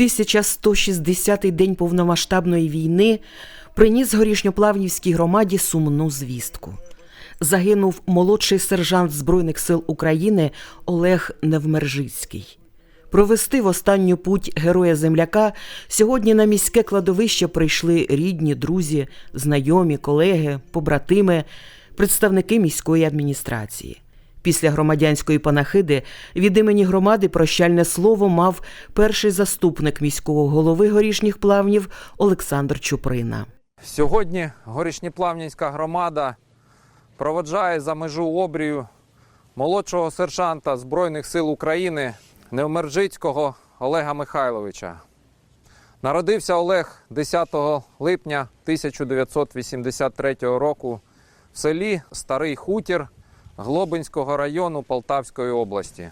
1160-й день повномасштабної війни приніс горішньоплавнівській громаді сумну звістку. Загинув молодший сержант Збройних сил України Олег Невмержицький. Провести в останню путь героя земляка сьогодні на міське кладовище прийшли рідні, друзі, знайомі, колеги, побратими, представники міської адміністрації. Після громадянської панахиди від імені громади прощальне слово мав перший заступник міського голови горішніх плавнів Олександр Чуприна. Сьогодні горішньоплавнівська громада проводжає за межу обрію молодшого сержанта Збройних сил України Невмержицького Олега Михайловича. Народився Олег 10 липня 1983 року в селі Старий Хутір Глобинського району Полтавської області.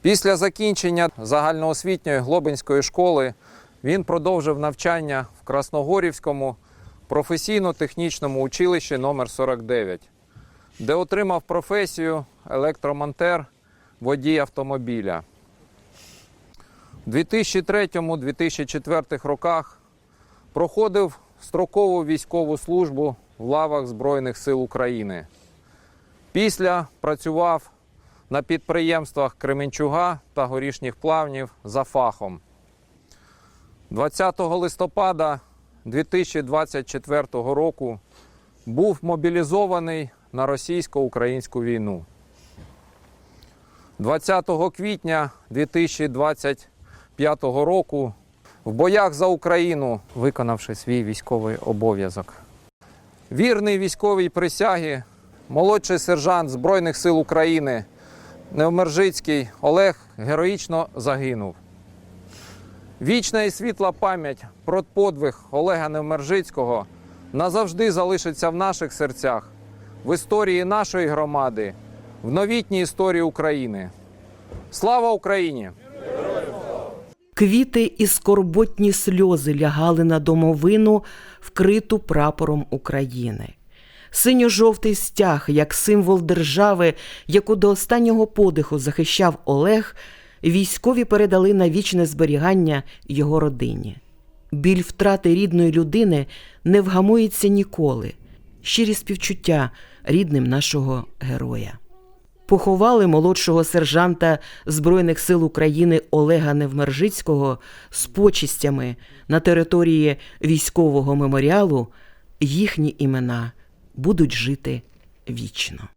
Після закінчення загальноосвітньої Глобинської школи він продовжив навчання в Красногорівському професійно-технічному училищі номер 49 де отримав професію електромонтер водій автомобіля. У 2003-2004 роках проходив строкову військову службу в лавах Збройних сил України. Після працював на підприємствах Кременчуга та горішніх плавнів за фахом. 20 листопада 2024 року був мобілізований на російсько-українську війну. 20 квітня 2025 року в боях за Україну, виконавши свій військовий обов'язок. Вірний військовій присягі, молодший сержант Збройних сил України Невмержицький Олег героїчно загинув. Вічна і світла пам'ять про подвиг Олега Невмержицького назавжди залишиться в наших серцях, в історії нашої громади, в новітній історії України. Слава Україні! Квіти і скорботні сльози лягали на домовину, вкриту прапором України. Синьо-жовтий стяг, як символ держави, яку до останнього подиху захищав Олег, військові передали на вічне зберігання його родині. Біль втрати рідної людини не вгамується ніколи. Щирі співчуття рідним нашого героя. Поховали молодшого сержанта Збройних сил України Олега Невмержицького з почистями на території військового меморіалу. Їхні імена будуть жити вічно.